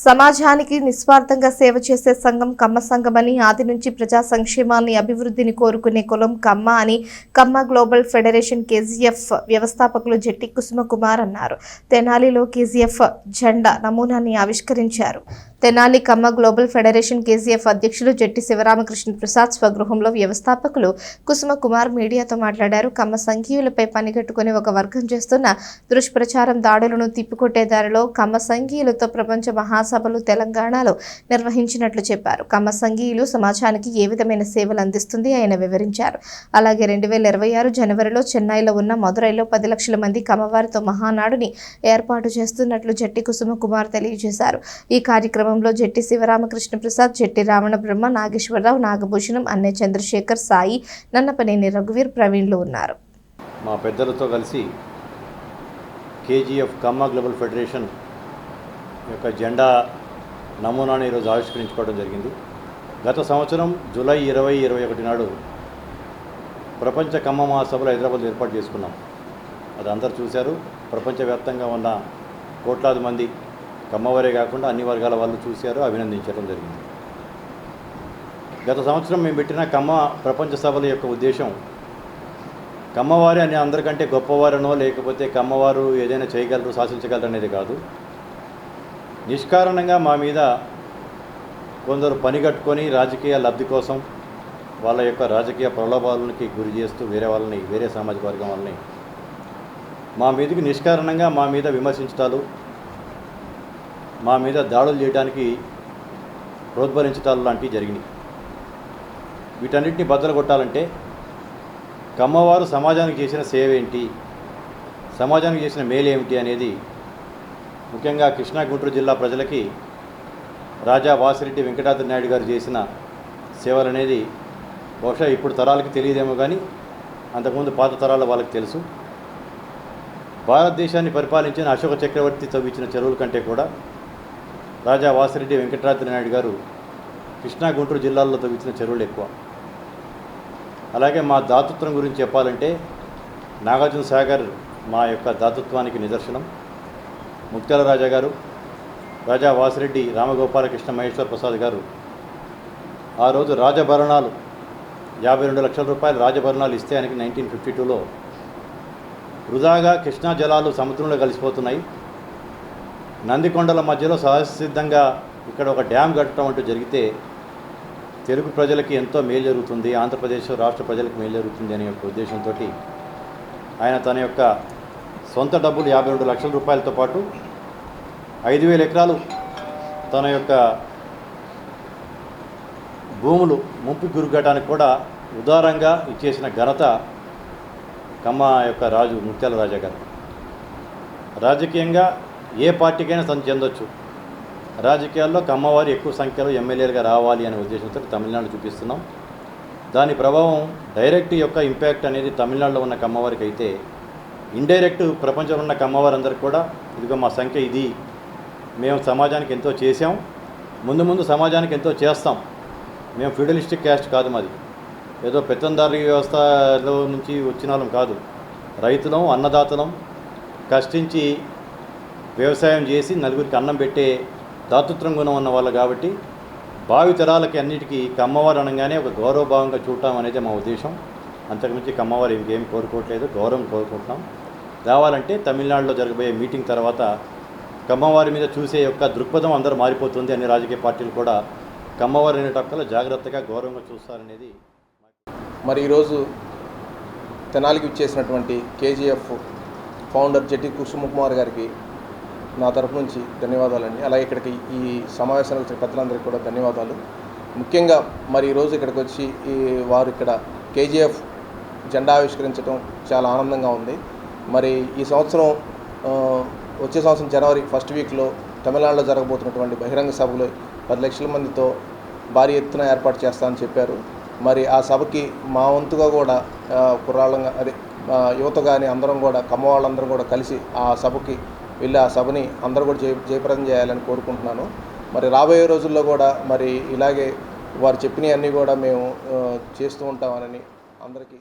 సమాజానికి నిస్వార్థంగా సేవ చేసే సంఘం కమ్మ సంఘమని ఆది నుంచి ప్రజా సంక్షేమాన్ని అభివృద్ధిని కోరుకునే కులం కమ్మ అని కమ్మ గ్లోబల్ ఫెడరేషన్ కేజీఎఫ్ వ్యవస్థాపకులు జట్టి కుసుమ కుమార్ అన్నారు. తెనాలిలో కేజీఎఫ్ జెండా నమూనాని ఆవిష్కరించారు. Tenali Kamma global federation KGF అధ్యక్షులు జట్టి శివరామకృష్ణ ప్రసాద్ స్వగృహంలో వ్యవస్థాపకులు కుసుమ కుమార్ మీడియాతో మాట్లాడారు. కమ్మ సంఘీయులపై పనిగట్టుకుని ఒక వర్గం చేస్తున్న దుష్ప్రచారం దాడులను తిప్పికొట్టే దారిలో కమ్మ సంఘీయులతో ప్రపంచ మహా మహాసభలు తెలంగాణలో నిర్వహించినట్లు చెప్పారు. కమ్మ సంఘీయులు సమాజానికి ఏ విధమైన సేవలు అందిస్తుంది ఆయన వివరించారు. అలాగే రెండు వేల ఇరవై ఆరు జనవరిలో చెన్నైలో ఉన్న మదురైలో పది లక్షల మంది కమ్మవారితో మహానాడుని ఏర్పాటు చేస్తున్నట్లు జట్టి కుసుమ కుమార్ తెలియజేశారు. ఈ కార్యక్రమంలో జట్టి శివరామకృష్ణ ప్రసాద్ జట్టి రావణ బ్రహ్మ నాగేశ్వరరావు నాగభూషణం అన్నయ్య చంద్రశేఖర్ సాయి నన్నపనేని రఘువీర్ ప్రవీణ్లు ఉన్నారు. మా పెద్దలతో కలిసి కేజీఎఫ్ కమ్మ గ్లోబల్ ఫెడరేషన్ యొక్క జెండా నమూనాను ఈరోజు ఆవిష్కరించుకోవడం జరిగింది. గత సంవత్సరం జూలై ఇరవై ఇరవై ఒకటి నాడు ప్రపంచ కమ్మ మహాసభలు హైదరాబాద్ ఏర్పాటు చేసుకున్నాం. అది అందరు చూశారు. ప్రపంచవ్యాప్తంగా ఉన్న కోట్లాది మంది కమ్మవారే కాకుండా అన్ని వర్గాల వాళ్ళు చూశారు అభినందించడం జరిగింది. గత సంవత్సరం మేము పెట్టిన కమ్మ ప్రపంచ సభల యొక్క ఉద్దేశం కమ్మవారి అని అందరికంటే గొప్పవారనో లేకపోతే కమ్మవారు ఏదైనా చేయగలరు శాసించగలరు అనేది కాదు. నిష్కారణంగా మా మీద కొందరు పనిగట్టుకొని రాజకీయ లబ్ధి కోసం వాళ్ళ యొక్క రాజకీయ ప్రలోభాలకి గురి చేస్తూ వేరే వాళ్ళని వేరే సామాజిక వర్గం వాళ్ళని మా మీదకి నిష్కారణంగా మా మీద విమర్శించటాలు మా మీద దాడులు చేయడానికి ప్రోద్బలించటాలు లాంటివి జరిగినాయి. వీటన్నిటిని బద్దలు కొట్టాలంటే కమ్మవారు సమాజానికి చేసిన సేవ ఏంటి? సమాజానికి చేసిన మేలు ఏమిటి అనేది ముఖ్యంగా కృష్ణా గుంటూరు జిల్లా ప్రజలకి రాజా వాసిరెడ్డి వెంకటాద్రి నాయుడు గారు చేసిన సేవలు అనేది బహుశా ఇప్పుడు తరాలకి తెలియదేమో కానీ అంతకుముందు పాత తరాల వాళ్ళకి తెలుసు. భారతదేశాన్ని పరిపాలించిన అశోక చక్రవర్తి తవ్వించిన చెరువుల కంటే కూడా రాజా వాసిరెడ్డి వెంకటరాద్రి నాయుడు గారు కృష్ణా గుంటూరు జిల్లాల్లో తవ్వించిన చెరువులు ఎక్కువ. అలాగే మా దాతృత్వం గురించి చెప్పాలంటే నాగార్జున సాగర్ మా యొక్క దాతృత్వానికి నిదర్శనం. ముక్తాల రాజా గారు రాజా వాసిరెడ్డి రామగోపాలకృష్ణ మహేశ్వర ప్రసాద్ గారు. ఆ రోజు రాజభరణాలు యాభై రెండు లక్షల రూపాయలు రాజభరణాలు ఇస్తే ఆయనకి నైన్టీన్ ఫిఫ్టీ టూలో వృధాగా కృష్ణా జలాలు సముద్రంలో కలిసిపోతున్నాయి. నందికొండల మధ్యలో సహజసిద్ధంగా ఇక్కడ ఒక డ్యామ్ కట్టడం అంటూ జరిగితే తెలుగు ప్రజలకి ఎంతో మేలు జరుగుతుంది ఆంధ్రప్రదేశ్ రాష్ట్ర ప్రజలకు మేలు జరుగుతుంది అనే యొక్క ఉద్దేశంతో ఆయన తన యొక్క సొంత డబ్బులు యాభై రెండు లక్షల రూపాయలతో పాటు ఐదు వేల ఎకరాలు తన యొక్క భూములు ముంపు గురిగటానికి కూడా ఉదారంగా ఇచ్చేసిన ఘనత కమ్మ యొక్క రాజు ముత్యాల రాజా గారు. రాజకీయంగా ఏ పార్టీకైనా తను చెందొచ్చు. రాజకీయాల్లో కమ్మవారు ఎక్కువ సంఖ్యలో ఎమ్మెల్యేలుగా రావాలి అనే ఉద్దేశంతో తమిళనాడు చూపిస్తున్నాం. దాని ప్రభావం డైరెక్ట్ యొక్క ఇంపాక్ట్ అనేది తమిళనాడులో ఉన్న కమ్మవారికి అయితే ఇండైరెక్ట్ ప్రపంచంలో ఉన్న కమ్మవారందరికీ కూడా ఇదిగో మా సంఖ్య ఇది. మేము సమాజానికి ఎంతో చేసాం ముందు ముందు సమాజానికి ఎంతో చేస్తాం. మేము ఫ్యూడలిస్టిక్ క్యాస్ట్ కాదు మాది. ఏదో పెత్తందారి వ్యవస్థలో నుంచి వచ్చిన వాళ్ళం కాదు. రైతులం అన్నదాతలం కష్టించి వ్యవసాయం చేసి నలుగురికి అన్నం పెట్టే దాతృత్వం గుణం ఉన్న వాళ్ళు కాబట్టి భావి తరాలకి అన్నిటికీ కమ్మవారు అనగానే ఒక గౌరవభావంగా చూడటం అనేది మా ఉద్దేశం. అంతకుమించి కమ్మవారు ఇంకేం కోరుకోవట్లేదు గౌరవం కోరుకుంటున్నాం. రావాలంటే తమిళనాడులో జరగబోయే మీటింగ్ తర్వాత కమ్మవారి మీద చూసే యొక్క దృక్పథం అందరూ మారిపోతుంది అన్ని రాజకీయ పార్టీలు కూడా కమ్మవారి అనేటప్పుడు జాగ్రత్తగా గౌరవంగా చూస్తారనేది మరి ఈరోజు తెనాలికి ఇచ్చేసినటువంటి కేజీఎఫ్ ఫౌండర్ జట్టి కుసుమకుమార్ గారికి నా తరపు నుంచి ధన్యవాదాలండి. అలాగే ఇక్కడికి ఈ సమావేశానికి వచ్చిన పెద్దలందరికీ కూడా ధన్యవాదాలు. ముఖ్యంగా మరి ఈరోజు ఇక్కడికి వచ్చి ఈ వారు ఇక్కడ కేజీఎఫ్ జెండా ఆవిష్కరించడం చాలా ఆనందంగా ఉంది. మరి ఈ సంవత్సరం వచ్చే సంవత్సరం జనవరి ఫస్ట్ వీక్లో తమిళనాడులో జరగబోతున్నటువంటి బహిరంగ సభలో పది లక్షల మందితో భారీ ఎత్తున ఏర్పాటు చేస్తామని చెప్పారు. మరి ఆ సభకి మా వంతుగా కూడా కుర్రాళ్ళంగా అదే యువత కానీ అందరం కూడా కమ్మ వాళ్ళందరం కూడా కలిసి ఆ సభకి వెళ్ళి ఆ సభని అందరూ కూడా జయ జయప్రదం చేయాలని కోరుకుంటున్నాను. మరి రాబోయే రోజుల్లో కూడా మరి ఇలాగే వారు చెప్పినవన్నీ కూడా మేము చేస్తూ ఉంటామని అందరికీ